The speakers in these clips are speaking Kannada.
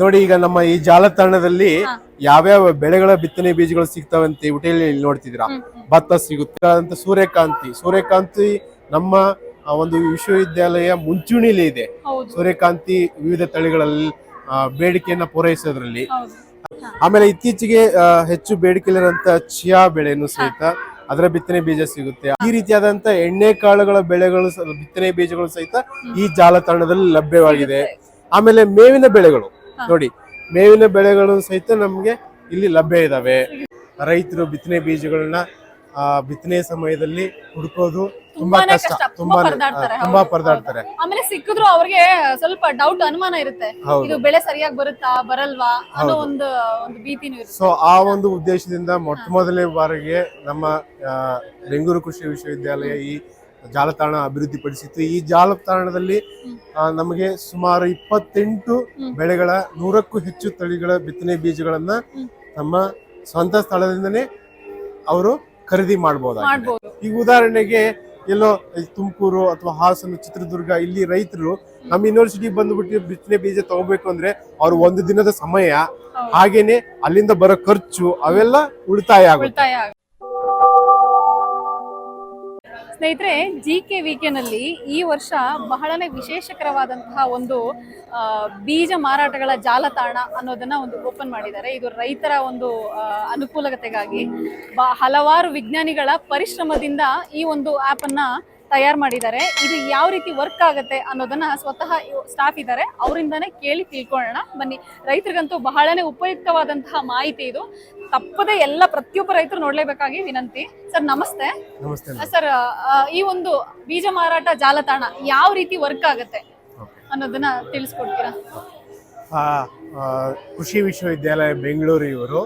ನೋಡಿ ಈಗ ನಮ್ಮ ಈ ಜಾಲತಾಣದಲ್ಲಿ ಯಾವ್ಯಾವ ಬೆಳೆಗಳ ಬಿತ್ತನೆ ಬೀಜಗಳು ಸಿಗ್ತವೆ ಅಂತ ಇಲ್ಲಿ ನೋಡ್ತಿದ್ದೀರಾ? ಭತ್ತ ಸಿಗುತ್ತೆ ಅಂತ ಸೂರ್ಯಕಾಂತಿ. ಸೂರ್ಯಕಾಂತಿ ನಮ್ಮ ಒಂದು ವಿಶ್ವವಿದ್ಯಾಲಯ ಮುಂಚೂಣಿಲಿ ಇದೆ. ಸೂರ್ಯಕಾಂತಿ ವಿವಿಧ ತಳಿಗಳಲ್ಲಿ ಬೇಡಿಕೆಯನ್ನ ಪೂರೈಸೋದ್ರಲ್ಲಿ. ಆಮೇಲೆ ಇತ್ತೀಚೆಗೆ ಹೆಚ್ಚು ಬೇಡಿಕೆಲಿರುವಂತ ಚಿಯಾ ಬೆಳೆಯನ್ನು ಸಹಿತ ಅದರ ಬಿತ್ತನೆ ಬೀಜ ಸಿಗುತ್ತೆ. ಈ ರೀತಿಯಾದಂತ ಎಣ್ಣೆ ಕಾಳುಗಳ ಬೆಳೆಗಳು ಬಿತ್ತನೆ ಬೀಜಗಳು ಸಹಿತ ಈ ಜಾಲತಾಣದಲ್ಲಿ ಲಭ್ಯವಾಗಿದೆ. ಆಮೇಲೆ ಮೇವಿನ ಬೆಳೆಗಳು. ನೋಡಿ ಮೇವಿನ ಬೆಳೆಗಳು ಸಹಿತ ನಮಗೆ ಇಲ್ಲಿ ಲಭ್ಯ ಇದಾವೆ. ರೈತರು ಬಿತ್ತನೆ ಬೀಜಗಳನ್ನ ಆ, ಬಿತ್ತನೆ ಸಮಯದಲ್ಲಿ ಹುಡುಕೋದು ತುಂಬಾ ಕಷ್ಟ. ತುಂಬಾ ತುಂಬಾ ಪರದಾಡ್ತಾರೆ. ಆಮೇಲೆ ಸಿಕ್ಕಿದ್ರು ಅವ್ರಿಗೆ ಸ್ವಲ್ಪ ಡೌಟ್ ಅನುಮಾನ ಇರುತ್ತೆ. ಇದು ಬೆಳೆ ಸರಿಯಾಗಿ ಬರುತ್ತಾ ಬರಲ್ವಾ ಅನ್ನೋ ಒಂದು ಒಂದು ಭೀತಿನೂ ಸೊ ಆ ಒಂದು ಉದ್ದೇಶದಿಂದ ಮೊಟ್ಟ ಮೊದಲನೇ ಬಾರಿಗೆ ನಮ್ಮ ಬೆಂಗಳೂರು ಕೃಷಿ ವಿಶ್ವವಿದ್ಯಾಲಯ ಈ ಜಾಲತಾಣ ಅಭಿವೃದ್ಧಿಪಡಿಸಿತ್ತು. ಈ ಜಾಲತಾಣದಲ್ಲಿ ನಮಗೆ ಸುಮಾರು ಇಪ್ಪತ್ತೆಂಟು. ಬೆಳೆಗಳ ನೂರಕ್ಕೂ ಹೆಚ್ಚು ತಳಿಗಳ ಬಿತ್ತನೆ ಬೀಜಗಳನ್ನ ತಮ್ಮ ಸ್ವಂತ ಸ್ಥಳದಿಂದನೇ ಅವರು ಖರೀದಿ ಮಾಡಬಹುದಾಗಿದೆ ಈಗ ಉದಾಹರಣೆಗೆ ಎಲ್ಲೋ ತುಮಕೂರು ಅಥವಾ ಹಾಸನ ಚಿತ್ರದುರ್ಗ ಇಲ್ಲಿ ರೈತರು ನಮ್ಮ ಯೂನಿವರ್ಸಿಟಿ ಬಂದ್ಬಿಟ್ಟು ಬಿತ್ತನೆ ಬೀಜ ತಗೋಬೇಕು ಅಂದ್ರೆ ಅವ್ರು ಒಂದು ದಿನದ ಸಮಯ. ಹಾಗೇನೆ ಅಲ್ಲಿಂದ ಬರೋ ಖರ್ಚು ಅವೆಲ್ಲ ಉಳಿತಾಯ ಆಗುತ್ತೆ. ಸ್ನೇಹಿತರೆ ಜಿ ಕೆ ನಲ್ಲಿ ಈ ವರ್ಷ ಬಹಳನೇ ವಿಶೇಷಕರವಾದಂತಹ ಒಂದು ಬೀಜ ಮಾರಾಟಗಳ ಜಾಲತಾಣ ಅನ್ನೋದನ್ನ ಒಂದು ಓಪನ್ ಮಾಡಿದ್ದಾರೆ. ಇದು ರೈತರ ಒಂದು ಅನುಕೂಲತೆಗಾಗಿ ಬ- ಹಲವಾರು ವಿಜ್ಞಾನಿಗಳ ಪರಿಶ್ರಮದಿಂದ ಈ ಒಂದು ಆಪ್ ಅನ್ನ ತಯಾರು ಮಾಡಿದ್ದಾರೆ. ಇದು ಯಾವ ರೀತಿ ವರ್ಕ್ ಆಗುತ್ತೆ ಅನ್ನೋದನ್ನ ಸ್ವತಃ ಸ್ಟಾಫ್ ಇದ್ದಾರೆ ಅವರಿಂದಾನೇ ಕೇಳಿ ತಿಳ್ಕೊಳ್ಳೋಣ. ಬನ್ನಿ. ರೈತರಿಗಂತೂ ಬಹಳನೇ ಉಪಯುಕ್ತವಾದಂತಹ ಮಾಹಿತಿ ಇದು. ತಪ್ಪದೆ ಎಲ್ಲ ಪ್ರತಿಯೊಬ್ಬ ರೈತರು ನೋಡ್ಲೇಬೇಕಾಗಿ ವಿನಂತಿ. ಸರ್ ನಮಸ್ತೆ. ನಮಸ್ತೆ ಸರ್ ಈ ಒಂದು ಬೀಜ ಮಾರಾಟ ಜಾಲತಾಣ ಯಾವ ರೀತಿ ವರ್ಕ್ ಆಗುತ್ತೆ ಅನ್ನೋದನ್ನ ತಿಳಿಸ್ಕೊಡ್ತೀರಾ? ಕೃಷಿ ವಿಶ್ವವಿದ್ಯಾಲಯ ಬೆಂಗಳೂರು ಇವರು.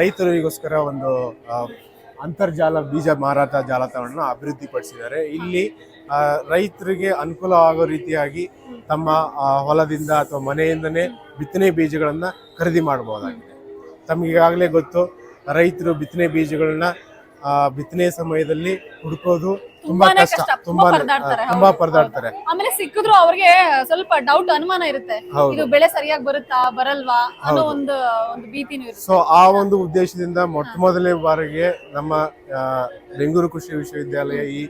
ರೈತರಿಗೋಸ್ಕರ ಒಂದು ಅಂತರ್ಜಾಲ ಬೀಜ ಮಾರಾಟ ಜಾಲತಾಣವನ್ನು ಅಭಿವೃದ್ಧಿಪಡಿಸಿದ್ದಾರೆ. ಇಲ್ಲಿ ರೈತರಿಗೆ ಅನುಕೂಲ ಆಗೋ ರೀತಿಯಾಗಿ ತಮ್ಮ ಹೊಲದಿಂದ ಅಥವಾ ಮನೆಯಿಂದನೇ ಬಿತ್ತನೆ ಬೀಜಗಳನ್ನ ಖರೀದಿ ಮಾಡಬಹುದಾಗಿದೆ. ತಮ್ಗೆ ಈಗಾಗಲೇ ಗೊತ್ತು ರೈತರು ಬಿತ್ತನೆ ಬೀಜಗಳನ್ನ ಆ, ಬಿತ್ತನೆ ಸಮಯದಲ್ಲಿ ಹುಡುಕೋದು ತುಂಬಾ ತುಂಬಾನೇ ಕಷ್ಟ. ಕಷ್ಟ, ತುಂಬಾ ತುಂಬಾನೇ ತುಂಬಾ ಹೌದು, ಪರದಾಡ್ತಾರೆ. ಆಮೇಲೆ ಸಿಕ್ಕಿದ್ರು ಅವ್ರಿಗೆ ಸ್ವಲ್ಪ ಡೌಟ್ ಅನುಮಾನ ಇರುತ್ತೆ. ಹೌದು. ಇದು ಬೆಳೆ ಸರಿಯಾಗಿ ಬರುತ್ತಾ ಬರಲ್ವಾ ಅನ್ನೋ ಒಂದು ಒಂದು ಭೀತಿನೂ ಇರುತ್ತೆ. ಸೊ ಆ ಒಂದು ಉದ್ದೇಶದಿಂದ ಮೊಟ್ಟ ಮೊದಲನೇ ಬಾರಿಗೆ ನಮ್ಮ ಆ, ಬೆಂಗಳೂರು ಕೃಷಿ ವಿಶ್ವವಿದ್ಯಾಲಯ ಈ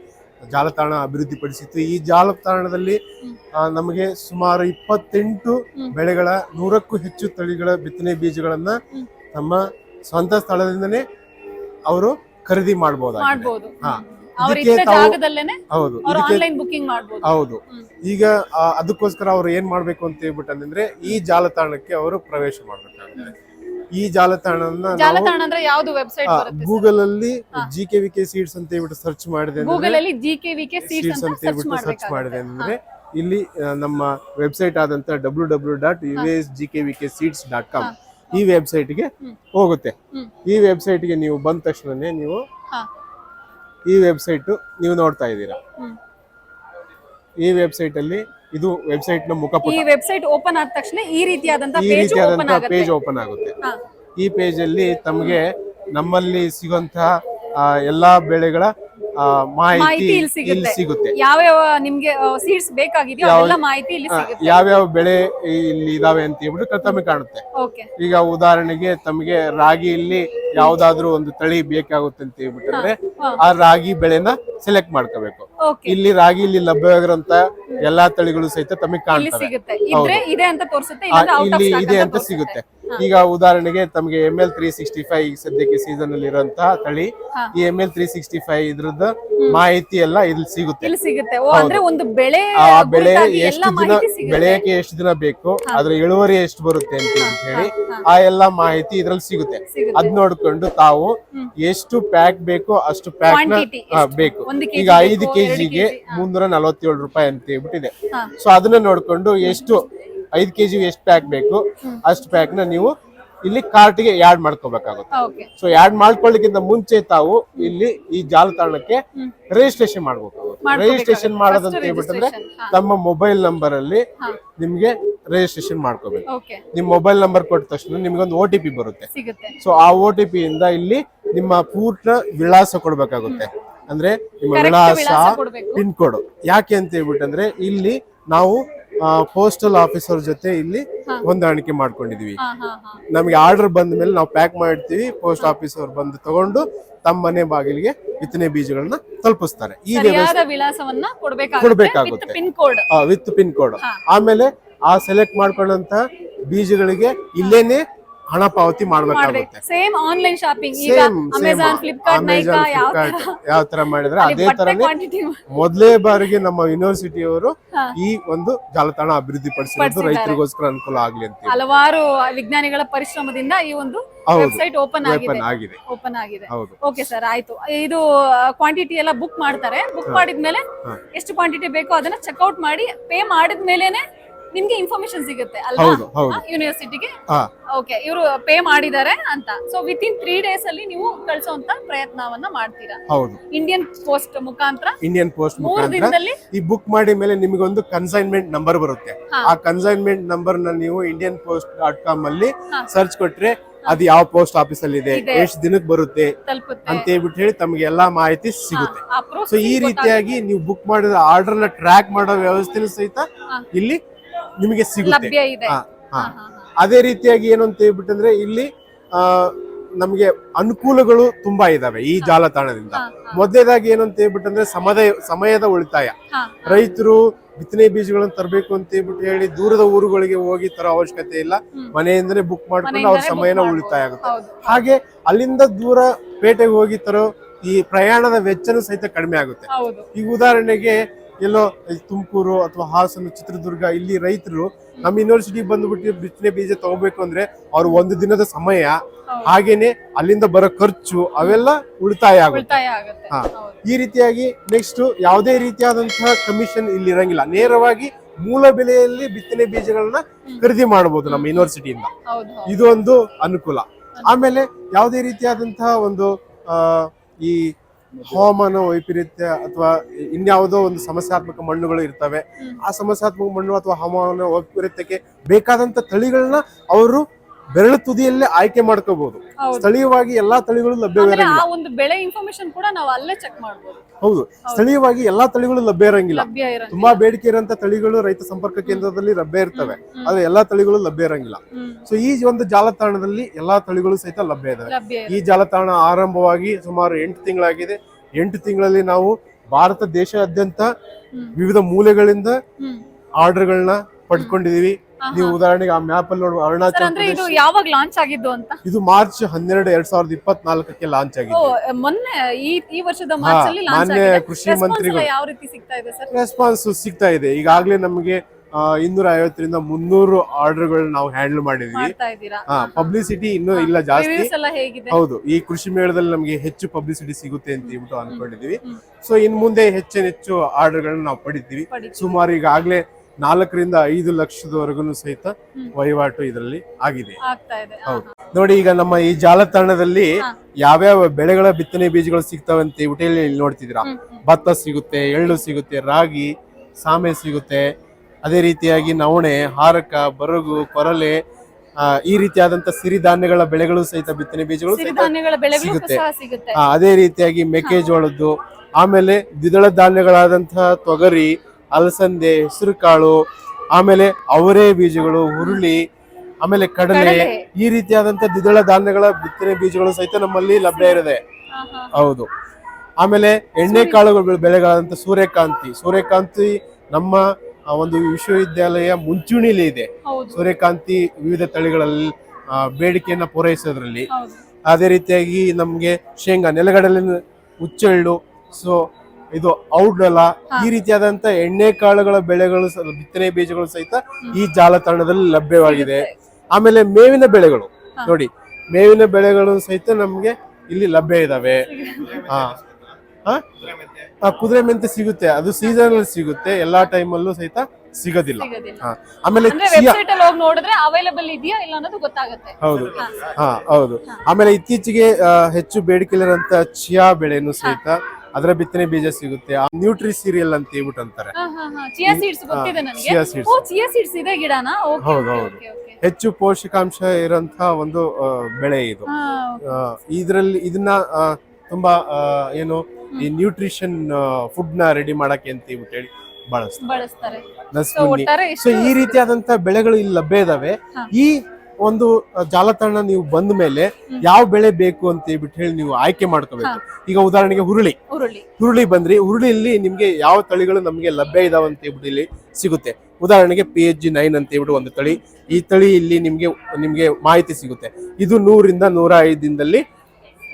ಜಾಲತಾಣ ಅಭಿವೃದ್ಧಿಪಡಿಸಿತ್ತು. ಈ ಜಾಲತಾಣದಲ್ಲಿ ಆ, ನಮಗೆ ಸುಮಾರು ಇಪ್ಪತ್ತೆಂಟು. ಬೆಳೆಗಳ ನೂರಕ್ಕೂ ಹೆಚ್ಚು ತಳಿಗಳ ಬಿತ್ತನೆ ಬೀಜಗಳನ್ನ ನಮ್ಮ ಸ್ವಂತ ಸ್ಥಳದಿಂದನೇ ಅವರು ಖರೀದಿ ಮಾಡಬಹುದು ಹಾ. ಹೌದು. ಹೌದು. ಈಗ ಅದಕ್ಕೋಸ್ಕರ ಅವ್ರು ಏನ್ ಮಾಡ್ಬೇಕು ಅಂತ ಹೇಳ್ಬಿಟ್ಟು ಅಂದ್ರೆ ಈ ಜಾಲತಾಣಕ್ಕೆ ಅವರು ಪ್ರವೇಶ ಮಾಡ್ಬೇಕಾಗುತ್ತೆ ಈ ಜಾಲತಾಣ ಗೂಗಲ್ ಅಲ್ಲಿ. G K V K seeds ಅಂತ ಹೇಳ್ಬಿಟ್ಟು ಸರ್ಚ್ ಮಾಡಿದೆ ಸೀಟ್ಸ್ ಸೀಡ್ಸ್ ಅಂತ ಹೇಳ್ಬಿಟ್ಟು ಸರ್ಚ್ ಮಾಡಿದೆ ಅಂದ್ರೆ ಇಲ್ಲಿ ನಮ್ಮ ವೆಬ್ಸೈಟ್ ಆದಂತ W W dot U S G K V K seeds dot com ಈ ವೆಬ್ಸೈಟ್ಗೆ. ಹೋಗುತ್ತೆ. ಈ ವೆಬ್ಸೈಟ್ಗೆ ನೀವು ಬಂದ ತಕ್ಷಣನೇ ನೀವು. ಈ ವೆಬ್ಸೈಟ್ ನೀವು ನೋಡ್ತಾ ಇದ್ದೀರಾ ಈ ವೆಬ್ಸೈಟ್ ಅಲ್ಲಿ ಇದು ವೆಬ್ಸೈಟ್ನ ಈ ಮುಖಪುಟ ವೆಬ್ಸೈಟ್ ಓಪನ್ ಆದ ತಕ್ಷಣ ಈ ರೀತಿಯಾದಂತ ಈ ರೀತಿಯಾದಂತಹ ಪೇಜ್ ಓಪನ್ ಆಗುತ್ತೆ. ಈ ಪೇಜ್ ಅಲ್ಲಿ ತಮಗೆ ನಮ್ಮಲ್ಲಿ ಸಿಗುವಂತಹ ಎಲ್ಲಾ ಬೆಳೆಗಳ ಮಾಹಿತಿ ಮಾಹಿತಿ ಇಲ್ಲಿ ಸಿಗುತ್ತೆ. ಯಾವ ಯಾವ ನಿಮ್ಗೆ ಸೀಡ್ಸ್ ಬೇಕಾಗಿದೆಯೋ ಅವೆಲ್ಲ ಮಾಹಿತಿ ಇಲ್ಲಿ ಸಿಗುತ್ತೆ. ಯಾವ್ಯಾವ ಬೆಳೆ ಇಲ್ಲಿ ಇದಾವೆ ಅಂತ ಹೇಳ್ಬಿಟ್ಟು ತಮಗೆ ಕಾಣುತ್ತೆ. ಓಕೆ ಈಗ ಉದಾಹರಣೆಗೆ ತಮಗೆ ರಾಗಿ ಇಲ್ಲಿ ಯಾವ್ದಾದ್ರು ಒಂದು ತಳಿ ಬೇಕಾಗುತ್ತೆ ಅಂತ ಹೇಳ್ಬಿಟ್ಟಂದ್ರೆ ಆ ರಾಗಿ ಬೆಳೆನ ಸೆಲೆಕ್ಟ್ ಮಾಡ್ಕೋಬೇಕು. ಇಲ್ಲಿ ರಾಗಿ ಇಲ್ಲಿ ಲಭ್ಯವಾಗಿರುವಂತ ಎಲ್ಲಾ ತಳಿಗಳು ಸಹಿತ ತಮಗೆ ಕಾಣ್ತಾರೆ ಕಾಣ್ತವೆ. ಸಿಗುತ್ತೆ. ಇದ್ರೆ ಇದೆ ಅಂತ ತೋರಿಸುತ್ತೆ ಆ, ಇಲ್ಲಿ ಇದೆ ಅಂತ ಅಂತ ತೋರಿಸುತ್ತೆ. ಸಿಗುತ್ತೆ. ಈಗ ಉದಾಹರಣೆಗೆ ತಮಗೆ M L three sixty five ಈಗ ಸದ್ಯಕ್ಕೆ ಸೀಸನ್ ಅಲ್ಲಿ ಇರುವಂತಹ ತಳಿ ಹಾ. ಈ M L three sixty five ಇದ್ರದ್ದು ಮಾಹಿತಿ ಎಲ್ಲ ಇಲ್ಲಿ ಸಿಗುತ್ತೆ. ಇಲ್ಲಿ ಸಿಗುತ್ತೆ. ಓ ಅಂದ್ರೆ ಒಂದು ಬೆಳೆ ಆ ಬೆಳೆ ಕುರಿತಾಗಿ ಎಷ್ಟು ದಿನ ಮಾಹಿತಿ ಸಿಗುತ್ತೆ. ಬೆಳೆಯಕ್ಕೆ ಎಷ್ಟು ದಿನ ಬೇಕು ಅದ್ರ ಇಳುವರಿ ಎಷ್ಟು ಬರುತ್ತೆ ಅಂತ ಹೇಳಿ ಆ ಎಲ್ಲಾ ಮಾಹಿತಿ ಇದ್ರಲ್ಲಿ ಸಿಗುತ್ತೆ. ಸಿಗುತ್ತೆ. ಅದ್ ನೋಡ್ಕೊಂಡು ತಾವು ಎಷ್ಟು ಪ್ಯಾಕ್ ಬೇಕು ಅಷ್ಟು ಪ್ಯಾಕ್ನ Quantity ಎಷ್ಟು? ಬೇಕು. ಒಂದು ಈಗ ಐದು ಬೇಕು, ಕೆಜಿಗೆ ಎರಡು. ಮುನ್ನೂರ ನಲವತ್ತೇಳು ರೂಪಾಯಿ ಅಂತ ಹೇಳ್ಬಿಟ್ಟಿದೆ. ಸೊ ಅದನ್ನ ನೋಡ್ಕೊಂಡು ಎಷ್ಟು ಐದು ಕೆಜಿ ಎಷ್ಟು ಪ್ಯಾಕ್ ಬೇಕು ಅಷ್ಟು ಪ್ಯಾಕ್ನ ನೀವು ಇಲ್ಲಿ ಕಾರ್ಟ್ಗೆ ಯಾಡ್ ಮಾಡ್ಕೋಬೇಕಾಗುತ್ತೆ. ಸೊ ಯಾಡ್ ಮಾಡ್ಕೊಳ್ಳಿಕ್ಕಿಂತ ಮುಂಚೆ ತಾವು ಇಲ್ಲಿ ಈ ಜಾಲತಾಣಕ್ಕೆ ರಿಜಿಸ್ಟ್ರೇಷನ್ ಮಾಡ್ಬೇಕಾಗುತ್ತೆ. ರಿಜಿಸ್ಟ್ರೇಷನ್ ಮಾಡೋದಂತ ಹೇಳ್ಬಿಟ್ಟಂದ್ರೆ ತಮ್ಮ ಮೊಬೈಲ್ ನಂಬರ್ ಅಲ್ಲಿ. ನಿಮ್ಗೆ ರಿಜಿಸ್ಟ್ರೇಷನ್ ಮಾಡ್ಕೋಬೇಕು. ನಿಮ್ ಮೊಬೈಲ್ ನಂಬರ್ ಕೊಟ್ಟ ತಕ್ಷಣ ನಿಮ್ಗೊಂದು ಓ ಟಿ ಪಿ ಬರುತ್ತೆ. ಸೊ ಆ ಓ ಟಿ ಪಿ ಇಂದ ಇಲ್ಲಿ ನಿಮ್ಮ ಪೂರ್ಣ ವಿಳಾಸ ಕೊಡ್ಬೇಕಾಗುತ್ತೆ. ಅಂದ್ರೆ ನಿಮ್ಮ ವಿಳಾಸ ಪಿನ್ ಕೋಡ್. ಯಾಕೆ ಅಂತ ಹೇಳ್ಬಿಟ್ಟಂದ್ರೆ ಇಲ್ಲಿ ನಾವು ಪೋಸ್ಟಲ್ ಆಫೀಸರ್ ಜೊತೆ ಇಲ್ಲಿ. ಹೊಂದಾಣಿಕೆ ಮಾಡ್ಕೊಂಡಿದೀವಿ. ನಮ್ಗೆ ಆರ್ಡರ್ ಬಂದ ಮೇಲೆ ನಾವು ಪ್ಯಾಕ್ ಮಾಡ್ತೀವಿ ಪೋಸ್ಟ್ ಆಫೀಸ್ ಅವ್ರು ಬಂದು ತಗೊಂಡು ತಮ್ಮ ಮನೆ ಬಾಗಿಲಿಗೆ ಬಿತ್ತನೆ ಬೀಜಗಳನ್ನ ತಲುಪಿಸ್ತಾರೆ. ಈ ವಿಳಾಸವನ್ನ ಕೊಡ್ಬೇಕಾಗುತ್ತೆ ವಿತ್ ಪಿನ್ ಕೋಡ್. ಆಮೇಲೆ ಆ ಸೆಲೆಕ್ಟ್ ಮಾಡ್ಕೊಂಡಂತ ಬೀಜಗಳಿಗೆ ಇಲ್ಲೇನೆ ಹಣ ಪಾವತಿ ಮಾಡ್ಬೇಕಾಗುತ್ತೆ. ಸೇಮ್ ಆನ್ಲೈನ್ ಶಾಪಿಂಗ್ ಈಗ ಸೇಮ್ ಅಮೆಝಾನ್ ಫ್ಲಿಪ್ಕಾರ್ಟ್ ಯಾವ ತರ? ಮಾಡಿದ್ರೆ ಅದೇ ತರನೇ ಮೊದಲೇ ಬಾರಿಗೆ ನಮ್ಮ ಯೂನಿವರ್ಸಿಟಿಯವರು ಅವರು ಈ ಒಂದು ಜಾಲತಾಣ ಅಭಿವೃದ್ಧಿ ಪಡಿಸಿರೋದು ರೈತರಿಗೋಸ್ಕರ ಅನುಕೂಲ ಆಗ್ಲಿ ಅಂತ. ಹಲವಾರು ವಿಜ್ಞಾನಿಗಳ ಪರಿಶ್ರಮದಿಂದ ಈ ಒಂದು ವೆಬ್ಸೈಟ್ ಓಪನ್ ಆಗಿದೆ. ಓಪನ್ ಆಗಿದೆ. ಹೌದು. ಓಕೆ ಸರ್ ಆಯ್ತು. ಇದು ಕ್ವಾಂಟಿಟಿ ಎಲ್ಲ ಬುಕ್ ಮಾಡ್ತಾರೆ. ಬುಕ್ ಮಾಡಿದ್ಮೇಲೆ ಎಷ್ಟು ಎಷ್ಟು ಕ್ವಾಂಟಿಟಿ ಬೇಕೋ ಅದನ್ನ ಚೆಕ್ಔಟ್ ಮಾಡಿ ಪೇ ಮಾಡಿದ್ಮೇಲೆನೆ ನಿಮ್ಗೆ ಇನ್ಫಾರ್ಮೇಶನ್ ಸಿಗುತ್ತೆ ಅಲ್ವಾ? ಹೌದು ಹೌದು. ಯೂನಿವರ್ಸಿಟಿಗೆ ಹಾ ಓಕೆ ಇವರು ಪೇ ಮಾಡಿದ್ದಾರೆ ಅಂತ. So with in three days ಅಲ್ಲಿ ನೀವು ಕಳಿಸುವಂತ ಪ್ರಯತ್ನವನ್ನ ಮಾಡ್ತೀರಾ? ಹೌದು. ಇಂಡಿಯನ್ ಪೋಸ್ಟ್ ಮುಖಾಂತರ? ಇಂಡಿಯನ್ ಪೋಸ್ಟ್ ಮೂರು ಮುಖಾಂತರ ದಿನದಲ್ಲಿ? ಈ ಬುಕ್ ಮಾಡಿ ಮೇಲೆ ನಿಮಗೊಂದು ಕನ್ಸೈನ್ಮೆಂಟ್ ನಂಬರ್ ಬರುತ್ತೆ. ಹಾ. ಆ ಕನ್ಸೈನ್ಮೆಂಟ್ ನಂಬರ್ನ ನೀವು ಇಂಡಿಯನ್ ಪೋಸ್ಟ್ ಡಾಟ್ ಕಾಮ್ ಅಲ್ಲಿ ಹಾ. ಸರ್ಚ್ ಕೊಟ್ರೆ ಅದು ಯಾವ ಪೋಸ್ಟ್ ಆಫೀಸ್ ಅಲ್ಲಿ ಇದೆ ಇದೆ. ಎಷ್ಟು ದಿನಕ್ಕೆ ಬರುತ್ತೆ ತಲುಪುತ್ತೆ. ಅಂತ ಹೇಳ್ಬಿಟ್ಟು ಹೇಳಿ ತಮಗೆ ಎಲ್ಲಾ ಮಾಹಿತಿ ಸಿಗುತ್ತೆ. ಆ process ಸೊ ಈ ರೀತಿಯಾಗಿ ನೀವು ಬುಕ್ ಮಾಡಿದ ಆರ್ಡರ್ನ ಟ್ರ್ಯಾಕ್ ಮಾಡೋ ವ್ಯವಸ್ಥೆನೂ ಸಹಿತ ಹಾ. ಇಲ್ಲಿ ನಿಮಗೆ ಸಿಗುತ್ತೆ. ಲಭ್ಯ ಇದೆ. ಹಾ, ಹಾ. ಅದೇ ರೀತಿಯಾಗಿ ಏನು ಅಂತ ಹೇಳ್ಬಿಟ್ಟಂದ್ರೆ ಇಲ್ಲಿ ಆ ನಮಗೆ ಅನುಕೂಲಗಳು ತುಂಬಾ ಇದಾವೆ ಈ ಜಾಲತಾಣದಿಂದ. ಹಾ, ಹಾ. ಮೊದಲೇದಾಗಿ ಏನು ಅಂತ ಹೇಳ್ಬಿಟ್ಟಂದ್ರೆ ಸಮಯ ಸಮಯದ ಉಳಿತಾಯ. ಹಾ, ರೈತರು ಬಿತ್ತನೆ ಬೀಜಗಳನ್ನು ತರಬೇಕು ಅಂತ ಹೇಳ್ಬಿಟ್ಟು ಹೇಳಿ ದೂರದ ಊರುಗಳಿಗೆ ಹೋಗಿ ತರೋ ಅವಶ್ಯಕತೆ ಇಲ್ಲ. ಹ್ಮ್. ಮನೆಯಿಂದನೇ ಬುಕ್ ಮಾಡ್ಕೊಂಡು ಅವ್ರ ಮನೆಯಿಂದಲೇ book ಸಮಯನ ಮಾಡ್ಬೋದು. ಉಳಿತಾಯ ಆಗುತ್ತೆ. ಹೌದು. ಹಾಗೆ ಅಲ್ಲಿಂದ ದೂರ ಪೇಟೆಗೆ ಹೋಗಿ ತರೋ ಈ ಪ್ರಯಾಣದ ವೆಚ್ಚನೂ ಸಹಿತ ಕಡಿಮೆ ಆಗುತ್ತೆ. ಹೌದು. ಈಗ ಉದಾಹರಣೆಗೆ ಎಲ್ಲೋ ತುಮಕೂರು ಅಥವಾ ಹಾಸನ ಚಿತ್ರದುರ್ಗ ಇಲ್ಲಿ ರೈತರು ನಮ್ಮ ಯೂನಿವರ್ಸಿಟಿ ಬಂದ್ಬಿಟ್ಟು ಬಿತ್ತನೆ ಬೀಜ ತಗೋಬೇಕು ಅಂದ್ರೆ ಅವ್ರು ಒಂದು ದಿನದ ಸಮಯ. ಹಾಗೇನೆ ಅಲ್ಲಿಂದ ಬರೋ ಖರ್ಚು ಅವೆಲ್ಲ ಉಳಿತಾಯ ಆಗುತ್ತೆ. ಹಾ. ಈ ರೀತಿಯಾಗಿ ನೆಕ್ಸ್ಟ್ ಯಾವುದೇ ರೀತಿಯಾದಂತಹ ಕಮಿಷನ್ ಇಲ್ಲಿ ಇರಂಗಿಲ್ಲ. ನೇರವಾಗಿ ಮೂಲ ಬೆಲೆಯಲ್ಲಿ ಬಿತ್ತನೆ ಬೀಜಗಳನ್ನ ಖರೀದಿ ಮಾಡಬಹುದು ನಮ್ಮ ಯೂನಿವರ್ಸಿಟಿಯಿಂದ. ಇದು ಒಂದು ಅನುಕೂಲ. ಆಮೇಲೆ ಯಾವುದೇ ರೀತಿಯಾದಂತಹ ಒಂದು ಆ, ಈ ಹವಾಮಾನ ವೈಪರೀತ್ಯ ಅಥವಾ ಇನ್ಯಾವುದೋ ಒಂದು ಸಮಸ್ಯಾತ್ಮಕ ಮಣ್ಣುಗಳು ಇರ್ತವೆ. ಆ ಸಮಸ್ಯಾತ್ಮಕ ಮಣ್ಣು ಅಥವಾ ಹವಾಮಾನ ವೈಪರೀತ್ಯಕ್ಕೆ ಬೇಕಾದಂತ ತಳಿಗಳನ್ನ ಅವರು ಬೆರಳು ತುದಿಯಲ್ಲೇ ಆಯ್ಕೆ ಮಾಡ್ಕೋಬಹುದು ಸ್ಥಳೀಯವಾಗಿ ಎಲ್ಲಾ ತಳಿಗಳು ಲಭ್ಯ ಲಭ್ಯವಿರಂಗಿಲ್ಲ ಆ ಒಂದು ಬೆಳೆ ಇನ್ಫಾರ್ಮೇಶನ್ ಕೂಡ ನಾವು ಅಲ್ಲೇ ಚೆಕ್ ಮಾಡಬಹುದು ಹೌದು. ಸ್ಥಳೀಯವಾಗಿ ಎಲ್ಲಾ ತಳಿಗಳು ಲಭ್ಯ ಇರಂಗಿಲ್ಲ. ಲಭ್ಯ ತುಂಬಾ ಬೇಡಿಕೆ ಇರುವಂತ ತಳಿಗಳು ರೈತ ಸಂಪರ್ಕ ಕೇಂದ್ರದಲ್ಲಿ ಲಭ್ಯ ಇರ್ತವೆ. ಆದ್ರೆ ಎಲ್ಲಾ ತಳಿಗಳು ಲಭ್ಯ ಇರಂಗಿಲ್ಲ. ಸೊ ಈ ಒಂದು ಜಾಲತಾಣದಲ್ಲಿ ಎಲ್ಲಾ ತಳಿಗಳು ಸಹಿತ ಲಭ್ಯ ಇದಾವೆ. ಈ ಜಾಲತಾಣ ಆರಂಭವಾಗಿ ಸುಮಾರು ಎಂಟು ತಿಂಗಳಾಗಿದೆ. ಎಂಟು ತಿಂಗಳಲ್ಲಿ ನಾವು ಭಾರತ ದೇಶಾದ್ಯಂತ. ವಿವಿಧ ಮೂಲೆಗಳಿಂದ ಆರ್ಡರ್ ಆರ್ಡರ್ಗಳನ್ನ ಪಡ್ಕೊಂಡಿದೀವಿ. ನೀವು ಉದಾಹರಣೆಗೆ ಆ ಮ್ಯಾಪ್ ಅಲ್ಲಿ ನೋಡುವ ಅರುಣಾಚಲ ಅಂದ್ರೆ ಇದು ಯಾವಾಗ ಲಾಂಚ್ ಆಗಿದ್ದು ಅಂತ? ಇದು ಮಾರ್ಚ್ ಹನ್ನೆರಡು ಎರಡ್ ಸಾವಿರದ ಇಪ್ಪತ್ನಾಲ್ಕಕ್ಕೆ ಲಾಂಚ್ ಆಗಿದೆ ಮೊನ್ನೆ ಈ ಈ ವರ್ಷದ ಮಾರ್ಚ್ ಅಲ್ಲಿ ಲಾಂಚ್ ಮಾನ್ಯ ಆಗಿದೆ. ಕೃಷಿ ಮಂತ್ರಿಗಳು. ಯಾವ ರೀತಿ ಸಿಗ್ತಾ ಇದೆ ಸರ್? ರೆಸ್ಪಾನ್ಸ್ ಸಿಗ್ತಾ ಇದೆ. ಈಗಾಗಲೇ ನಮಗೆ ಇನ್ನೂರ ಐವತ್ತರಿಂದ ಮುನ್ನೂರು ಆರ್ಡರ್ಗಳು ನಾವು ಹ್ಯಾಂಡಲ್ ಮಾಡಿದ್ವಿ. ಮಾಡ್ತಾ ಇದ್ದೀರಾ? ಹಾ ಪಬ್ಲಿಸಿಟಿ ಇನ್ನೂ ಇಲ್ಲ ಜಾಸ್ತಿ. ರಿವ್ಯೂಸ್ ಎಲ್ಲ ಹೇಗಿದೆ? ಹೌದು ಈ ಕೃಷಿ ಮೇಳದಲ್ಲಿ ನಮಗೆ ಹೆಚ್ಚು ಪಬ್ಲಿಸಿಟಿ ಸಿಗುತ್ತೆ ಅಂತ ಹೇಳ್ಬಿಟ್ಟು ಅನ್ಕೊಂಡಿದೀವಿ. ಸೊ ಇನ್ ಮುಂದೆ ಹೆಚ್ಚಿನ ಹೆಚ್ಚು ಆರ್ಡರ್ಗಳನ್ನ ನಾವು ಪಡಿತೀವಿ. ಪಡಿತೀವಿ. ಸುಮಾರು ಈಗಾಗಲೇ ನಾಲ್ಕರಿಂದ ಐದು ಲಕ್ಷದವರೆಗೂ ಸಹಿತ. ವಹಿವಾಟು ಇದರಲ್ಲಿ ಆಗಿದೆ ಹೌದು. ನೋಡಿ ಈಗ ನಮ್ಮ ಈ ಜಾಲತಾಣದಲ್ಲಿ. ಯಾವ್ಯಾವ ಬೆಳೆಗಳ ಬಿತ್ತನೆ ಬೀಜಗಳು ಸಿಗ್ತವೆ ಅಂತ ಇಲ್ಲಿ ನೋಡ್ತಿದ್ದೀರಾ. ಭತ್ತ ಸಿಗುತ್ತೆ ಎಳ್ಳು ಸಿಗುತ್ತೆ ರಾಗಿ ಸಾಮೆ ಸಿಗುತ್ತೆ ಅದೇ ರೀತಿಯಾಗಿ ನವಣೆ ಹಾರಕ ಬರಗು ಕೊರಲೆ ಈ ರೀತಿಯಾದಂತ ಸಿರಿಧಾನ್ಯಗಳ ಬೆಳೆಗಳು ಸಹಿತ ಬಿತ್ತನೆ ಬೀಜಗಳು ಸಿಗುತ್ತೆ ಅದೇ ರೀತಿಯಾಗಿ ಮೆಕ್ಕೆಜೋಳದ್ದು ಆಮೇಲೆ ದ್ವಿದಳ ಧಾನ್ಯಗಳಾದಂತಹ ತೊಗರಿ ಅಲಸಂದೆ ಹೆಸರುಕಾಳು ಆಮೇಲೆ ಅವರೇ ಬೀಜಗಳು ಹುರುಳಿ ಆಮೇಲೆ ಕಡಲೆ. ಈ ರೀತಿಯಾದಂತ ದ್ವಿದಳ ಧಾನ್ಯಗಳ ಬಿತ್ತನೆ ಬೀಜಗಳು ಸಹಿತ ನಮ್ಮಲ್ಲಿ ಲಭ್ಯ ಇರದೆ. ಹೌದು. ಆಮೇಲೆ ಎಣ್ಣೆ ಕಾಳುಗಳು ಬೆಳೆಗಳಂತ ಸೂರ್ಯಕಾಂತಿ. ಸೂರ್ಯಕಾಂತಿ ನಮ್ಮ ಒಂದು ವಿಶ್ವವಿದ್ಯಾಲಯ ಮುಂಚೂಣಿಲಿ ಇದೆ. ಸೂರ್ಯಕಾಂತಿ ವಿವಿಧ ತಳಿಗಳಲ್ಲಿ ಬೇಡಿಕೆಯನ್ನ ಪೂರೈಸೋದ್ರಲ್ಲಿ. ಅದೇ ರೀತಿಯಾಗಿ ನಮ್ಗೆ ಶೇಂಗಾ ನೆಲಗಡಲಿನ ಹುಚ್ಚೆಳ್ಳು ಸೊ ಇದು ಔಡ್ಲ. ಈ ರೀತಿಯಾದಂತ ಎಣ್ಣೆ ಕಾಳುಗಳ ಬೆಳೆಗಳು ಬಿತ್ತನೆ ಬೀಜಗಳು ಸಹಿತ ಈ ಜಾಲತಾಣದಲ್ಲಿ ಲಭ್ಯವಾಗಿದೆ. ಆಮೇಲೆ ಮೇವಿನ ಬೆಳೆಗಳು. ನೋಡಿ ಮೇವಿನ ಬೆಳೆಗಳು ಸಹಿತ ನಮ್ಗೆ ಇಲ್ಲಿ ಲಭ್ಯ ಇದಾವೆ. ಹಾ. ಕುದುರೆ ಮೆಂತೆ ಸಿಗುತ್ತೆ. ಅದು ಸೀಸನ್ ಅಲ್ಲಿ ಸಿಗುತ್ತೆ. ಎಲ್ಲಾ ಟೈಮಲ್ಲೂ ಸಹಿತ ಸಿಗೋದಿಲ್ಲ. ಆಮೇಲೆ ಅಲ್ಲಿ ಅವೈಲೇಬಲ್ ಇದೆಯಾ ಇಲ್ಲ ಅನ್ನೋದು ಗೊತ್ತಾಗುತ್ತೆ. ಹೌದು. ಹಾ. ಹೌದು. ಆಮೇಲೆ ಇತ್ತೀಚೆಗೆ ಹೆಚ್ಚು ಹೆಚ್ಚು ಬೇಡಿಕೆಲಿರುವಂತ ಚಿಯಾ ಬೆಳೆನು ಸಹಿತ ಅದರ ಬಿತ್ತನೆ ಬೀಜ ಸಿಗುತ್ತೆ. ನ್ಯೂಟ್ರಿ ಸೀರಿಯಲ್ ಅಂತ ಹೇಳ್ಬಿಟ್ಟು ಅಂತಾರೆ. ಹಾ, ಹಾ, ಹಾ. ಚಿಯಾ ಸೀಡ್ಸ್ ಗೊತ್ತಿದೆ ನನಗೆ. ಓ ಚಿಯಾ ಸೀಡ್ಸ್ ಇದೆ ಗಿಡನಾ? ಓಕೆ ಓಕೆ ಹೌದು. ಓಕೆ ಓಕೆ ಹೆಚ್ಚು ಪೋಷಕಾಂಶ ಇರುವಂತ ಒಂದು ಬೆಳೆ ಇದು. ಇದರಲ್ಲಿ ಇದನ್ನ ತುಂಬಾ ಏನು ಈ ನ್ಯೂಟ್ರಿಷನ್ ಫುಡ್ನ ರೆಡಿ ಮಾಡಕ್ಕೆ ಅಂತ ಹೇಳ್ಬಿಟ್ಟು ಹೇಳಿ ಬಳಸ್ತಾರೆ. ಈ ರೀತಿಯಾದಂತ ಬೆಳೆಗಳು ಇಲ್ಲಿ ಲಭ್ಯ ಇದಾವೆ. ಈ ಒಂದು ಜಾಲತಾಣ ನೀವು ಬಂದ ಮೇಲೆ ಯಾವ ಬೆಳೆ ಬೇಕು ಅಂತ ಹೇಳ್ಬಿಟ್ಟು ಹೇಳಿ ನೀವು ಆಯ್ಕೆ ಮಾಡ್ಕೋಬೇಕು. ಈಗ ಉದಾಹರಣೆಗೆ ಹುರುಳಿ. ಹುರುಳಿ. ಬಂದ್ರಿ ಹುರುಳಿಯಲ್ಲಿ ನಿಮ್ಗೆ ಯಾವ ತಳಿಗಳು ನಮ್ಗೆ ಲಭ್ಯ ಇದಾವ ಅಂತ ಹೇಳ್ಬಿಟ್ಟು ಇಲ್ಲಿ ಸಿಗುತ್ತೆ. ಉದಾಹರಣೆಗೆ ಪಿ ಎಚ್ ಜಿ ನೈನ್ ಅಂತ ಹೇಳ್ಬಿಟ್ಟು ಒಂದು ತಳಿ. ಈ ತಳಿ ಇಲ್ಲಿ ನಿಮ್ಗೆ ನಿಮ್ಗೆ ಮಾಹಿತಿ ಸಿಗುತ್ತೆ. ಇದು ನೂರಿಂದ ನೂರ ಐದು ದಿನದಲ್ಲಿ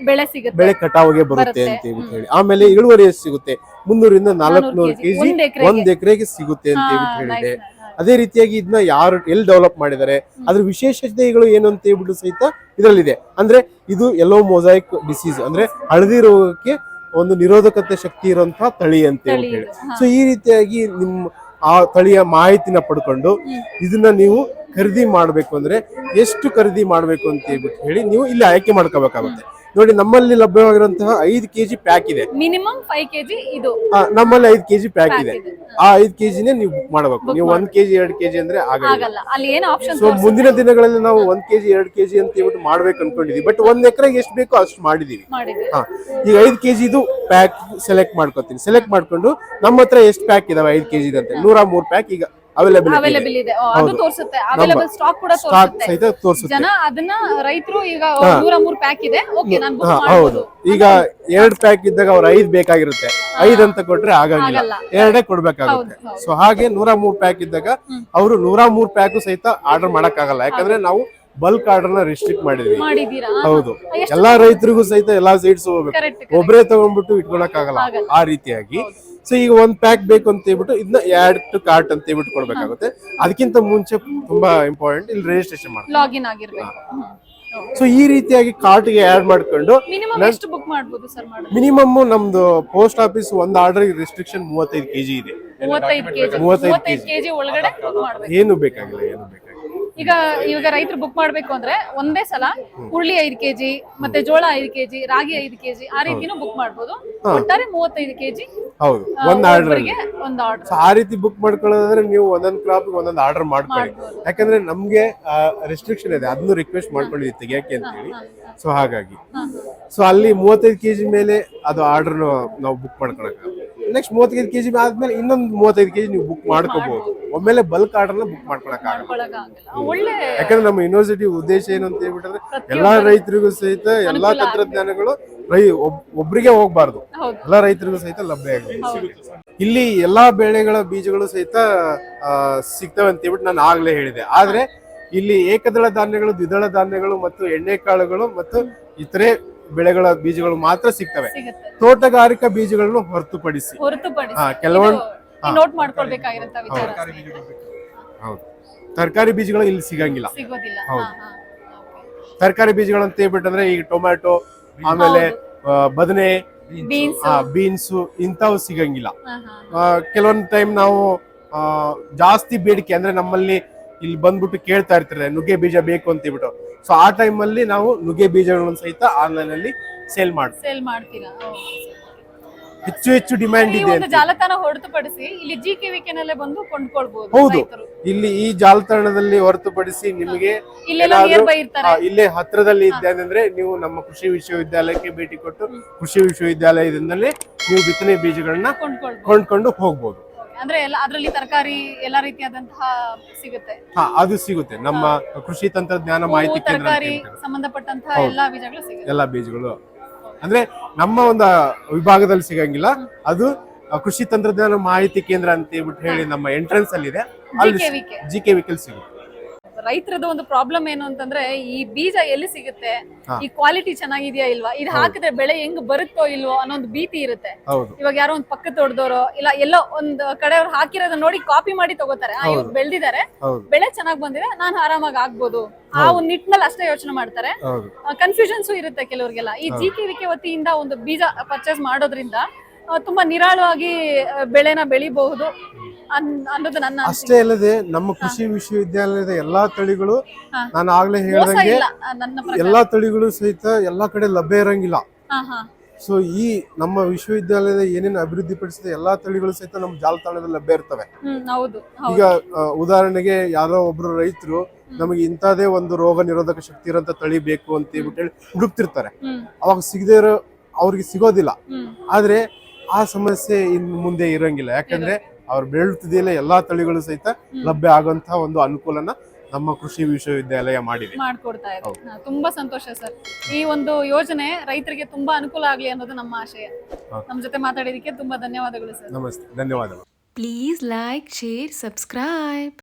ಬೆಳೆ ಸಿಗುತ್ತೆ. ಬೆಳೆ ಕಟಾವಿಗೆ ಬರುತ್ತೆ. ಅಂತ ಹೇಳ್ಬಿಟ್ಟು ಹೇಳಿ. ಆಮೇಲೆ ಇಳುವರಿ ಸಿಗುತ್ತೆ? ಮುನ್ನೂರಿಂದ ನಾಲ್ಕು ನೂರು ಕೆಜಿ. ಒಂದ್ ಎಕ್ರೆಗೆ. ಸಿಗುತ್ತೆ ಅಂತ ಹೇಳ್ಬಿಟ್ಟು ಹೇಳಿದೆ. ಅದೇ ರೀತಿಯಾಗಿ ಇದನ್ನ ಯಾರು ಎಲ್ಲಿ ಡೆವಲಪ್ ಮಾಡಿದ್ದಾರೆ ಅದ್ರ ವಿಶೇಷತೆಗಳು ಏನು ಅಂತ ಹೇಳ್ಬಿಟ್ಟು ಸಹಿತ ಇದರಲ್ಲಿದೆ. ಅಂದ್ರೆ ಇದು ಎಲ್ಲೋ ಮೊಸೈಕ್ ಡಿಸೀಸ್ ಅಂದ್ರೆ ಹಳದಿ ರೋಗಕ್ಕೆ ಒಂದು ನಿರೋಧಕತೆ ಶಕ್ತಿ ಇರುವಂತಹ ತಳಿ ಅಂತ ಹೇಳಿ. ಸೊ ಈ ರೀತಿಯಾಗಿ ನಿಮ್ಮ ಆ ತಳಿಯ ಮಾಹಿತಿನ ಪಡ್ಕೊಂಡು ಇದನ್ನ ನೀವು ಖರೀದಿ ಮಾಡಬೇಕು ಅಂದರೆ ಎಷ್ಟು ಖರೀದಿ ಮಾಡಬೇಕು ಅಂತ ಹೇಳ್ಬಿಟ್ಟು ಹೇಳಿ ನೀವು ಇಲ್ಲಿ ಆಯ್ಕೆ ಮಾಡ್ಕೋಬೇಕಾಗುತ್ತೆ. ನೋಡಿ ನಮ್ಮಲ್ಲಿ ಲಭ್ಯವಾಗಿರುವಂತಹ ಐದು ಕೆಜಿ ಪ್ಯಾಕ್ ಇದೆ. ಮಿನಿಮಮ್ ಫೈವ್ ಕೆಜಿ ಇದು. ಆ, ನಮ್ಮಲ್ಲಿ ಐದು ಕೆಜಿ ಪ್ಯಾಕ್ ಇದೆ. ಆ ಐದು ಕೆಜಿನೇ ನೀವು ಬುಕ್ ಮಾಡಬೇಕು. ನೀವು ಒಂದ್ ಕೆಜಿ ಜಿ ಕೆಜಿ ಅಂದ್ರೆ ಆಗಲ್ಲ. ಆಗಲ್ಲ. ಅಲ್ಲಿ ಏನು ಆಪ್ಷನ್ ಸೊ ಮುಂದಿನ ದಿನಗಳಲ್ಲಿ ನಾವು ಒಂದ್ ಕೆಜಿ ಕೆ ಕೆಜಿ ಅಂತ ಹೇಳ್ಬಿಟ್ಟು ಮಾಡ್ಬೇಕು ಅನ್ಕೊಂಡಿದೀವಿ. ಬಟ್ ಒಂದ್ ಎಕರೆಗೆ ಎಷ್ಟು ಬೇಕೋ ಅಷ್ಟು ಮಾಡಿದೀವಿ. ಹಾ ಈಗ ಐದು ಕೆ ಜಿದು ಪ್ಯಾಕ್ ಸೆಲೆಕ್ಟ್ ಮಾಡ್ಕೊತೀನಿ. ಸೆಲೆಕ್ಟ್ ಮಾಡ್ಕೊಂಡು ನಮ್ಮ ಹತ್ರ ಎಷ್ಟು ಪ್ಯಾಕ್ ಇದಾವೆ ಐದು ಕೆ ಕೆಜಿ ಅಂತ ನೂರ ಮೂರು ಪ್ಯಾಕ್ ಈಗ ಅವೈಲೇಬಲ್ ಅವೈಲೇಬಲ್ ಇದೆ. ಅದು ತೋರಿಸುತ್ತೆ. ಅವೈಲೇಬಲ್ ಸ್ಟಾಕ್ ಕೂಡ ತೋರಿಸುತ್ತೆ. ತೋರಿಸುತ್ತೆ. ಜನ ಅದನ್ನ ರೈತರು ಈಗ ನೂರ ಮೂರ್ ಪ್ಯಾಕ್ ಇದೆ. ಓಕೆ ನಾನು ಹಾ ಬುಕ್ ಹೌದು. ಈಗ ಎರಡ್ ಪ್ಯಾಕ್ ಇದ್ದಾಗ ಅವ್ರ ಐದ್ ಬೇಕಾಗಿರುತ್ತೆ. ಐದ್ ಅಂತ ಕೊಟ್ರೆ ಆಗಂಗಿಲ್ಲ. ಎರಡೇ ಕೊಡ್ಬೇಕಾಗುತ್ತೆ. ಸೊ ಹಾಗೆ ನೂರ ಮೂರ್ ಪ್ಯಾಕ್ ಇದ್ದಾಗ ಅವರು ನೂರ ಮೂರ್ ಪ್ಯಾಕ್ ಸಹಿತ ಆರ್ಡರ್ ಮಾಡಕ್ ಆಗಲ್ಲ ಯಾಕಂದ್ರೆ ನಾವು ಬಲ್ಕ್ ಆರ್ಡರ್ನ ರಿಸ್ಟ್ರಿಕ್ಟ್ ಮಾಡಿದ್ವಿ. ಹೌದು? ಎಲ್ಲಾ ರೈತರಿಗೂ ಸಹಿತ ಎಲ್ಲಾ ಸೀಟ್ಸ್ ಹೋಗ್ಬೇಕು. ಒಬ್ಬರೇ ಒಬ್ರೇ ತಗೊಂಡ್ಬಿಟ್ಟು ಇಟ್ಕೊಳಕ್ ಆಗಲ್ಲ. ಆ ರೀತಿಯಾಗಿ ಸೊ ಈಗ ಒಂದು ಪ್ಯಾಕ್ ಬೇಕು ಅಂತ ಹೇಳ್ಬಿಟ್ಟು ಇದನ್ನ ಆ್ಯಡ್ ಟು ಕಾರ್ಟ್ ಅಂತ ಹೇಳ್ಬಿಟ್ಟು ಕೊಡಬೇಕಾಗುತ್ತೆ. ಅದಕ್ಕಿಂತ ಮುಂಚೆ ತುಂಬಾ ಇಂಪಾರ್ಟೆಂಟ್ ಇಲ್ಲಿ ರಿಜಿಸ್ಟ್ರೇಷನ್ ಮಾಡಿ ಲಾಗಿನ್ ಆಗಿರ್ಬೇಕು. ಸೊ ಈ ರೀತಿಯಾಗಿ ಕಾರ್ಟ್ಗೆ ಆಡ್ ಮಾಡ್ಕೊಂಡು ಮಿನಿಮಮ್ ಎಷ್ಟು ಬುಕ್ ಮಾಡ್ಬೋದು ಸರ್ ಮಾಡೋದು? ಮಿನಿಮಮ್ ನಮ್ದು ಪೋಸ್ಟ್ ಆಫೀಸ್ ಒಂದ್ ಆರ್ಡರ್ ರಿಸ್ಟ್ರಿಕ್ಷನ್ ಮೂವತ್ತೈದು ಕೆಜಿ ಇದೆ. ಮೂವತ್ತೈದು ಕೆಜಿ ಏನು ಬೇಕಾಗಿಲ್ಲ ಏನು ಬೇಕಾಗಿಲ್ಲ ಈಗ ಇವಾಗ ರೈತರು ಬುಕ್ ಮಾಡ್ಬೇಕು ಅಂದ್ರೆ ಒಂದೇ ಸಲ ಹುರುಳಿ ಐದು ಕೆಜಿ ಮತ್ತೆ ಜೋಳ ಐದು ಕೆಜಿ ರಾಗಿ ಐದು ಕೆಜಿ ಆ ರೀತಿನೂ ಬುಕ್ ಮಾಡ್ಬೋದು. ಒಟ್ಟಾರೆ ಮೂವತ್ತೈದು ಕೆಜಿ ಹೌದು. ಒಂದ್ ಆರ್ಡರ್ ಒಂದು ಆರ್ಡರ್ ಆ ರೀತಿ ಬುಕ್ ಮಾಡ್ಕೊಳ್ಳೋದಾದ್ರೆ ನೀವು ಒಂದೊಂದ್ ಕ್ರಾಪ್ ಒಂದೊಂದು ಆರ್ಡರ್ ಮಾಡ್ಕೊಳ್ಳಿ. ಯಾಕಂದ್ರೆ ನಮ್ಗೆ ರೆಸ್ಟ್ರಿಕ್ಷನ್ ಇದೆ. ಅದನ್ನು ರಿಕ್ವೆಸ್ಟ್ ಮಾಡ್ಕೊಳ್ಳಿ ತೆಗಿಯಕ್ಕೆ ಅಂತ ಹೇಳಿ ಸೊ ಹಾಗಾಗಿ. ಸೊ ಅಲ್ಲಿ ಮೂವತ್ತೈದು ಕೆಜಿ ಮೇಲೆ ಅದು ಆರ್ಡರ್ ನಾವು ಬುಕ್ ಮಾಡ್ಕೊಳಕ ನೆಕ್ಸ್ಟ್ ಮೂವತ್ತೈದು ಕೆಜಿ ಆದ್ಮೇಲೆ ಇನ್ನೊಂದು ಮೂವತ್ತೈದು ಕೆಜಿ ನೀವು ಬುಕ್ ಮಾಡ್ಕೋಬಹುದು ಒಮ್ಮೆಲೆ ಬಲ್ಕ್ ಆರ್ಡರ್ ಬುಕ್ ಮಾಡ್ಕೊಳಕ್ ಆಗಲ್ಲ. ಒಳ್ಳೆ ಯಾಕಂದ್ರೆ ನಮ್ಮ ಯೂನಿವರ್ಸಿಟಿ ಉದ್ದೇಶ ಏನು ಅಂತ ಹೇಳ್ಬಿಟ್ರೆ ಎಲ್ಲಾ ರೈತರಿಗೂ ಸಹಿತ ಎಲ್ಲಾ ತಂತ್ರಜ್ಞಾನಗಳು ರೈ ಒಬ್- ಒಬ್ರಿಗೆ ಹೋಗ್ಬಾರ್ದು. ಎಲ್ಲಾ ರೈತರಿಗೂ ಸಹಿತ ಲಭ್ಯ ಆಗಿದೆ ಇಲ್ಲಿ ಎಲ್ಲಾ ಬೆಳೆಗಳ ಬೀಜಗಳು ಸಹಿತ ಸಿಗ್ತವೆ ಅಂತ ಹೇಳ್ಬಿಟ್ಟು ನಾನು ಆಗ್ಲೇ ಹೇಳಿದೆ. ಆದ್ರೆ ಇಲ್ಲಿ ಏಕದಳ ಧಾನ್ಯಗಳು ದ್ವಿದಳ ಧಾನ್ಯಗಳು ಮತ್ತು ಎಣ್ಣೆಕಾಳುಗಳು ಮತ್ತು ಇತರೆ ಬೆಳೆಗಳ ಬೀಜಗಳು ಮಾತ್ರ ಸಿಗ್ತವೆ. ಸಿಗುತ್ತೆ. ತೋಟಗಾರಿಕಾ ಬೀಜಗಳನ್ನು ಹೊರತುಪಡಿಸಿ. ಹೊರತುಪಡಿಸಿ. ಹಾ ಕೆಲವೊಂದು ನೋಟ್ ವಿಚಾರ. ಹೌದು. ತರಕಾರಿ ಬೀಜಗಳು ಇಲ್ಲಿ ಸಿಗಂಗಿಲ್ಲ. ಸಿಗೋದಿಲ್ಲ. ಹೌದು. ಹಾ. ತರಕಾರಿ ಬೀಜಗಳು ಅಂತ ಹೇಳ್ಬಿಟ್ಟಂದ್ರೆ ಈಗ ಟೊಮ್ಯಾಟೊ ಆಮೇಲೆ ಆ, ಬದನೆ ಬೀನ್ಸ್. ಬೀನ್ಸು ಇಂಥವು ಸಿಗಂಗಿಲ್ಲ. ಹಾ, ಹಾ. ಕೆಲವೊಂದು ಟೈಮ್ ನಾವು ಆ, ಜಾಸ್ತಿ ಬೇಡಿಕೆ ಅಂದ್ರೆ ನಮ್ಮಲ್ಲಿ ಇಲ್ಲಿ ಬಂದ್ಬಿಟ್ಟು ಕೇಳ್ತಾ ಇರ್ತಾರೆ ನುಗ್ಗೆ ಬೀಜ ಬೇಕು ಅಂತ ಹೇಳ್ಬಿಟ್ಟು. ಸೊ ಆ ಟೈಮ್ ಅಲ್ಲಿ ನಾವು ನುಗ್ಗೆ ಬೀಜಗಳನ್ನು ಸಹಿತ ಆನ್ಲೈನ್ ಅಲ್ಲಿ ಸೇಲ್ ಮಾಡ್ತೀವಿ. ಸೇಲ್ ಮಾಡ್ತೀರಾ? ಹೆಚ್ಚು ಹೆಚ್ಚು ಡಿಮ್ಯಾಂಡ್ ಇದೆ ಒಂದು ಜಾಲತಾಣ ಹೊರತುಪಡಿಸಿ ಇಲ್ಲಿ ಜಿ ಕೆ ವಿಕೆನಲ್ಲೇ ಬಂದು ಕೊಂಡ್ಕೊಳ್ಬಹುದು ಹೌದು. ರೈತರು. ಇಲ್ಲಿ ಈ ಜಾಲತಾಣದಲ್ಲಿ ಹೊರತುಪಡಿಸಿ ನಿಮಗೆ ಇಲ್ಲೆಲ್ಲ ಏನಾದ್ರೂ- ನಿಯರ್ ಬೈ ಇರ್ತಾರೆ. ಆ, ಇಲ್ಲೇ ಹತ್ರದಲ್ಲಿ ಇದ್ದೆ ಅಂದ್ರೆ ನೀವು ನಮ್ಮ ಕೃಷಿ ವಿಶ್ವವಿದ್ಯಾಲಯಕ್ಕೆ ಭೇಟಿ ಕೊಟ್ಟು ಕೃಷಿ ವಿಶ್ವವಿದ್ಯಾಲಯದಿಂದಲೇ ನೀವು ಬಿತ್ತನೆ ಬೀಜಗಳನ್ನ ಕೊಂಡ್ಕೊಳ್ಬಹುದು ಕೊಂಡ್ಕೊಂಡು ಹೋಗ್ಬೋದು. ಅಂದ್ರೆ ಎಲ್ಲ ಅದರಲ್ಲಿ ತರಕಾರಿ ಎಲ್ಲಾ ರೀತಿಯಾದಂತಹ ಸಿಗುತ್ತೆ. ಹಾ ಅದು ಸಿಗುತ್ತೆ. ನಮ್ಮ ಕೃಷಿ ತಂತ್ರಜ್ಞಾನ ಮಾಹಿತಿ ಕೇಂದ್ರ ಅಂತ ತರಕಾರಿ ಹೇಳ್ತಾರೆ. ಸಂಬಂಧಪಟ್ಟಂತಹ ಎಲ್ಲಾ ಬೀಜಗಳು ಸಿಗುತ್ತೆ. ಎಲ್ಲಾ ಬೀಜಗಳು. ಅಂದ್ರೆ ನಮ್ಮ ಒಂದು ವಿಭಾಗದಲ್ಲಿ ಸಿಗಂಗಿಲ್ಲ. ಅದು ಆ, ಕೃಷಿ ತಂತ್ರಜ್ಞಾನ ಮಾಹಿತಿ ಕೇಂದ್ರ ಅಂತ ಹೇಳ್ಬಿಟ್ಟು ಹೇಳಿ ನಮ್ಮ ಎಂಟ್ರೆನ್ಸ್ ಅಲ್ಲಿ ಇದೆ ಅಲ್ಲಿ. ಜಿ ಕೆ ವಿಕಲ್ ಸಿಗುತ್ತೆ. ರೈತರದ ಒಂದು ಪ್ರಾಬ್ಲಮ್ ಏನು ಅಂತಂದ್ರೆ ಈ ಬೀಜ ಎಲ್ಲಿ ಸಿಗುತ್ತೆ? ಈ ಕ್ವಾಲಿಟಿ ಚೆನ್ನಾಗಿದೆಯಾ ಇಲ್ವಾ? ಇದು ಹಾಕಿದ್ರೆ ಬೆಳೆ ಹೆಂಗ್ ಬರುತ್ತೋ ಇಲ್ವೋ ಅನ್ನೋ ಒಂದು ಭೀತಿ ಇರುತ್ತೆ. ಇವಾಗ ಯಾರೋ ಒಂದ್ ಪಕ್ಕ ತೊಡ್ದೋರು ಇಲ್ಲ ಎಲ್ಲೋ ಒಂದ್ ಕಡೆ ಅವ್ರು ಹಾಕಿರೋದನ್ನ ನೋಡಿ ಕಾಪಿ ಮಾಡಿ ತಗೋತಾರೆ. ಇವ್ರು ಬೆಳ್ದಿದ್ದಾರೆ. ಬೆಳೆ ಚೆನ್ನಾಗ್ ಬಂದಿದೆ ನಾನು ಆರಾಮಾಗಿ ಆಗ್ಬೋದು. ಆ ಒಂದ್ ನಿಟ್ಟಿನಲ್ಲಿ ಅಷ್ಟೇ ಯೋಚನೆ ಮಾಡ್ತಾರೆ. ಕನ್ಫ್ಯೂಷನ್ಸ್ ಇರುತ್ತೆ ಕೆಲವರಿಗೆಲ್ಲ. ಈ ಜಿ ಕೆ ವತಿಯಿಂದ ಒಂದು ಬೀಜ ಪರ್ಚೇಸ್ ಮಾಡೋದ್ರಿಂದ ತುಂಬಾ ನಿರಾಳವಾಗಿ ಬೆಳೆನ ಬೆಳಿಬಹುದು ಅನ್- ಅನ್ನೋದು ನನ್ನ ಅನಿಸಿಕೆ. ಅಷ್ಟೇ ಅಲ್ಲದೆ ನಮ್ಮ ಕೃಷಿ ವಿಶ್ವವಿದ್ಯಾಲಯದ ಎಲ್ಲಾ ತಳಿಗಳು. ನಾನು ಆಗ್ಲೇ ಮೋಸ ಹೇಳ್ದಂಗೆ ಇಲ್ಲ ಆ, ನನ್ನ ಪ್ರಕಾರ. ಎಲ್ಲಾ ತಳಿಗಳು ಸಹಿತ ಎಲ್ಲಾ ಕಡೆ ಲಭ್ಯ ಇರಂಗಿಲ್ಲ. ಹಾ ಹಾ. ಸೊ ಈ ನಮ್ಮ ವಿಶ್ವವಿದ್ಯಾಲಯದ ಏನೇನು ಅಭಿವೃದ್ಧಿ ಪಡಿಸಿದ ಎಲ್ಲಾ ತಳಿಗಳು ಸಹಿತ ನಮ್ಮ ಜಾಲತಾಣದಲ್ಲಿ ಲಭ್ಯ ಇರ್ತವೆ. ಹ್ಮ್ ಹೌದು ಹೌದು. ಈಗ ಆ, ಉದಾಹರಣೆಗೆ ಯಾರೋ ಒಬ್ರು ರೈತರು ನಮಗೆ ಇಂಥದೇ ಒಂದು ರೋಗ ನಿರೋಧಕ ಶಕ್ತಿ ಇರೋಂಥ ತಳಿ ಬೇಕು ಅಂತ ಹೇಳ್ಬಿಟ್ಟು ಹೇಳಿ ಹುಡುಕ್ತಿರ್ತಾರೆ. ಹ್ಮ್. ಅವಾಗ ಸಿಗದೇ ಇರೋ ಅವ್ರಿಗೆ ಸಿಗೋದಿಲ್ಲ. ಹ್ಮ್. ಆದ್ರೆ ಆ ಸಮಸ್ಯೆ ಇನ್ನು ಮುಂದೆ ಇರಂಗಿಲ್ಲ. ಯಾಕಂದ್ರೆ ಅವ್ರು ಬೆಳೆಯುತ್ತಿದೆಯಲ್ಲ ಎಲ್ಲಾ ತಳಿಗಳು ಸಹಿತ ಲಭ್ಯ ಆಗುವಂತಹ ಒಂದು ಅನುಕೂಲನ ನಮ್ಮ ಕೃಷಿ ವಿಶ್ವವಿದ್ಯಾಲಯ ಮಾಡಿದೆ. ಮಾಡ್ಕೊಡ್ತಾ ಇದೆ. ತುಂಬಾ ಸಂತೋಷ ಸರ್. ಈ ಒಂದು ಯೋಜನೆ ರೈತರಿಗೆ ತುಂಬಾ ಅನುಕೂಲ ಆಗ್ಲಿ ಅನ್ನೋದು ನಮ್ಮ ಆಶಯ. ನಮ್ಮ ಜೊತೆ ಮಾತಾಡಿದಕ್ಕೆ ತುಂಬಾ ಧನ್ಯವಾದಗಳು ಸರ್. ನಮಸ್ತೆ. ಧನ್ಯವಾದಗಳು. Please like share subscribe.